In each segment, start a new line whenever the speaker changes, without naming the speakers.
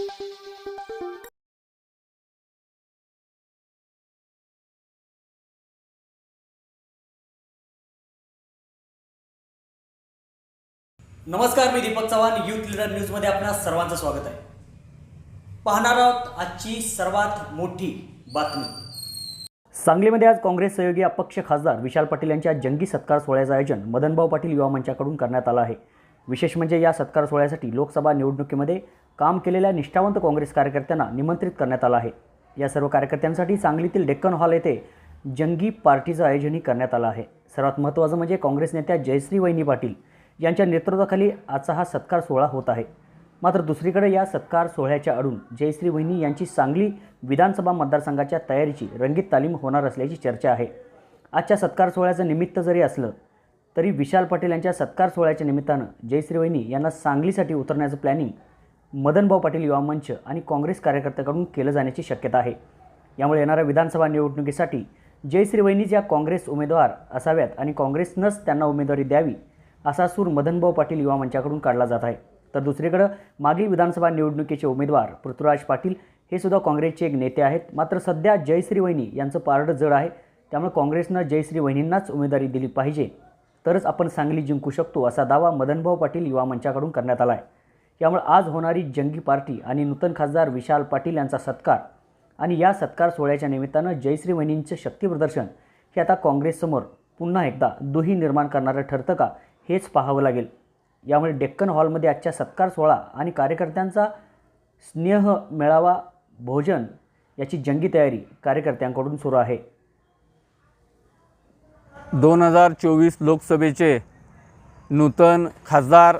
नमस्कार मी Deepak Chavan youth leader न्यूजमध्ये आपणा सर्वांचं स्वागत आहे. पाहणार आहोत आजची सर्वात मोठी बातमी. सांगलीमध्ये आज काँग्रेस सहयोगी अपक्ष खासदार विशाल पाटील यांच्या जंगी सत्कार सोहळ्याचं आयोजन मदनभाऊ पाटील युवा मंचाकडून करण्यात आलं आहे. विशेष म्हणजे या सत्कार सोहळ्यासाठी लोकसभा निवडणुकीमध्ये काम केलेल्या निष्ठावंत काँग्रेस कार्यकर्त्यांना निमंत्रित करण्यात आलं आहे. या सर्व कार्यकर्त्यांसाठी सांगलीतील डेक्कन हॉल येथे जंगी पार्टीचं आयोजनही करण्यात आलं आहे. सर्वात महत्त्वाचं म्हणजे काँग्रेस नेत्या जयश्री वहिनी पाटील यांच्या नेतृत्वाखाली आजचा हा सत्कार सोहळा होत आहे. मात्र दुसरीकडे या सत्कार सोहळ्याच्या अडून जयश्री वहिनी यांची सांगली विधानसभा मतदारसंघाच्या तयारीची रंगीत तालीम होणार असल्याची चर्चा आहे. आजच्या सत्कार सोहळ्याचं निमित्त जरी असलं तरी विशाल पाटील यांच्या सत्कार सोहळ्याच्या निमित्तानं जयश्री वहिनी यांना सांगलीसाठी उतरण्याचं प्लॅनिंग मदनभाऊ पाटील युवा मंच आणि काँग्रेस कार्यकर्त्याकडून केलं जाण्याची शक्यता आहे. यामुळे येणाऱ्या विधानसभा निवडणुकीसाठी जयश्री वहिनीच या काँग्रेस उमेदवार असाव्यात आणि काँग्रेसनंच त्यांना उमेदवारी द्यावी असा सूर मदनभाऊ पाटील युवा मंचाकडून काढला जात आहे. तर दुसरीकडं मागील विधानसभा निवडणुकीचे उमेदवार पृथ्वीराज पाटील हे सुद्धा काँग्रेसचे एक नेते आहेत. मात्र सध्या जयश्री वहिनी यांचं पारडं जड आहे. त्यामुळे काँग्रेसनं जयश्री वहिनींनाच उमेदवारी दिली पाहिजे. तरच आपण सांगली जिंकू शकतो असा दावा मदनभाऊ पाटील युवा मंचाकडून करण्यात आला आहे. त्यामुळे आज होणारी जंगी पार्टी आणि नूतन खासदार विशाल पाटील यांचा सत्कार आणि या सत्कार सोहळ्याच्या निमित्तानं जयश्री वहिनींचं शक्तीप्रदर्शन हे आता काँग्रेससमोर पुन्हा एकदा दुही निर्माण करणारं ठरतं का हेच पाहावं लागेल. यामुळे डेक्कन हॉलमध्ये आजच्या सत्कार सोहळा आणि कार्यकर्त्यांचा स्नेह मेळावा भोजन याची जंगी तयारी कार्यकर्त्यांकडून सुरू आहे.
दोन हजार चोवीस लोकसभेचे नूतन खासदार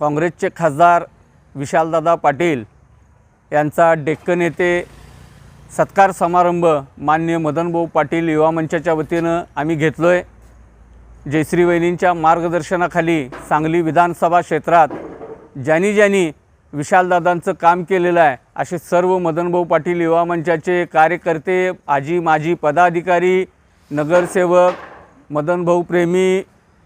काँग्रेसचे खासदार विशालदादा पाटील यांचा डेक्कन येथे सत्कार समारंभ मान्य मदनभाऊ पाटील युवा मंचाच्या वतीनं आम्ही घेतलो आहे जयश्री वहिनींच्या मार्गदर्शनाखाली सांगली विधानसभा क्षेत्रात ज्यांनी ज्यांनी विशालदादांचं काम केलेलं आहे असे सर्व मदनभाऊ पाटील युवा मंचाचे कार्यकर्ते आजी माजी पदाधिकारी नगरसेवक मदनभाऊ प्रेमी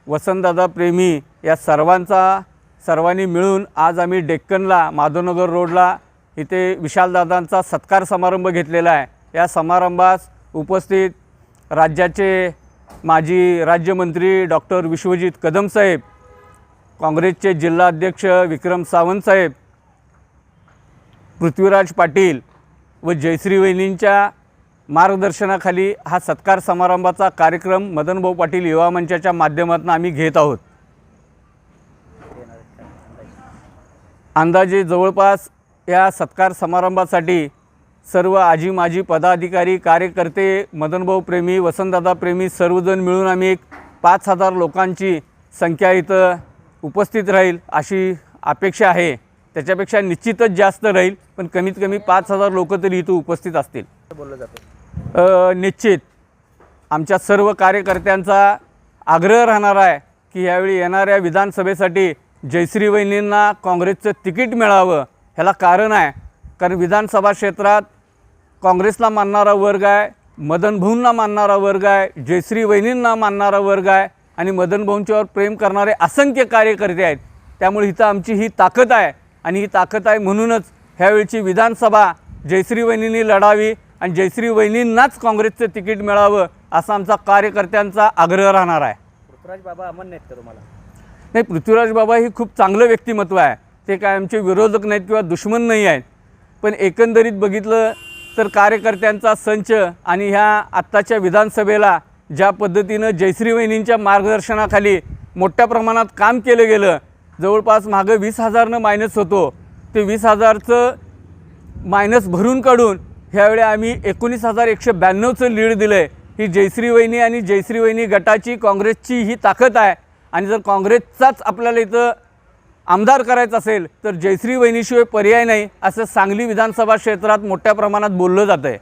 वसंतदादा प्रेमी या सर्वांचा सर्वांनी मिळून आज आम्ही डेक्कनला माधवनगर रोडला इथे विशालदादांचा सत्कार समारंभ घेतलेला आहे. या समारंभास उपस्थित राज्याचे माजी राज्यमंत्री डॉक्टर विश्वजित कदम साहेब काँग्रेसचे जिल्हाध्यक्ष विक्रम सावंत साहेब पृथ्वीराज पाटील व जयश्री वहिनींच्या मार्गदर्शनाखाली हा सत्कार समारंभाचा कार्यक्रम मदनभाऊ पाटील युवा मंचाच्या माध्यमातून आम्ही घेत आहोत. अंदाजे जवळपास या सत्कार समारंभासाठी सर्व आजी माजी पदाधिकारी कार्यकर्ते मदनभाऊ प्रेमी वसंतदादा प्रेमी सर्वजण मिळून आम्ही एक पाच हजार लोकांची संख्या इथं उपस्थित राहील अशी अपेक्षा आहे. त्याच्यापेक्षा निश्चितच जास्त राहील पण कमीत कमी पाच हजार लोक तरी इथं उपस्थित असतील. अ, निश्चित आमच्या सर्व कार्यकर्त्यांचा आग्रह राहणार आहे की यावेळी येणाऱ्या विधानसभेसाठी जयश्री वहिनींना काँग्रेसचं तिकीट मिळावं ह्याला कारण आहे. कारण विधानसभा क्षेत्रात काँग्रेसला मानणारा वर्ग आहे मदन भाऊंना मानणारा वर्ग आहे जयश्री वहिनींना मानणारा वर्ग आहे आणि मदन भाऊंच्यावर प्रेम करणारे असंख्य कार्यकर्ते आहेत. त्यामुळे इथं आमची ही ताकद आहे आणि ही ताकद आहे म्हणूनच ह्यावेळची विधानसभा जयश्री वहिनींनी लढावी आणि जयश्री वहिनींनाच काँग्रेसचं तिकीट मिळावं असा आमचा कार्यकर्त्यांचा आग्रह राहणार आहे.
पृथ्वीराज बाबा अमन नाहीत का तुम्हाला?
नाही पृथ्वीराज बाबा ही खूप चांगलं व्यक्तिमत्व आहे. ते काय आमचे विरोधक नाहीत किंवा दुश्मन नाही आहेत. पण एकंदरीत बघितलं तर कार्यकर्त्यांचा संच आणि ह्या आत्ताच्या विधानसभेला ज्या पद्धतीनं जयश्री वहिनींच्या मार्गदर्शनाखाली मोठ्या प्रमाणात काम केलं गेलं जवळपास मागं वीस हजारनं मायनस होतो. ते वीस हजारचं मायनस भरून काढून ह्यावेळी आम्ही एकोणीस हजार एकशे ब्याण्णवचं लीड दिलं आहे ही जयश्री वहिनी आणि जयश्री वहिनी गटाची काँग्रेसची ही ताकद आहे. आणि जर काँग्रेसचाच आपल्याला इथं आमदार करायचं असेल तर जयश्री वहिनीशिवाय पर्याय नाही असं सांगली विधानसभा क्षेत्रात मोठ्या प्रमाणात बोललं जातं आहे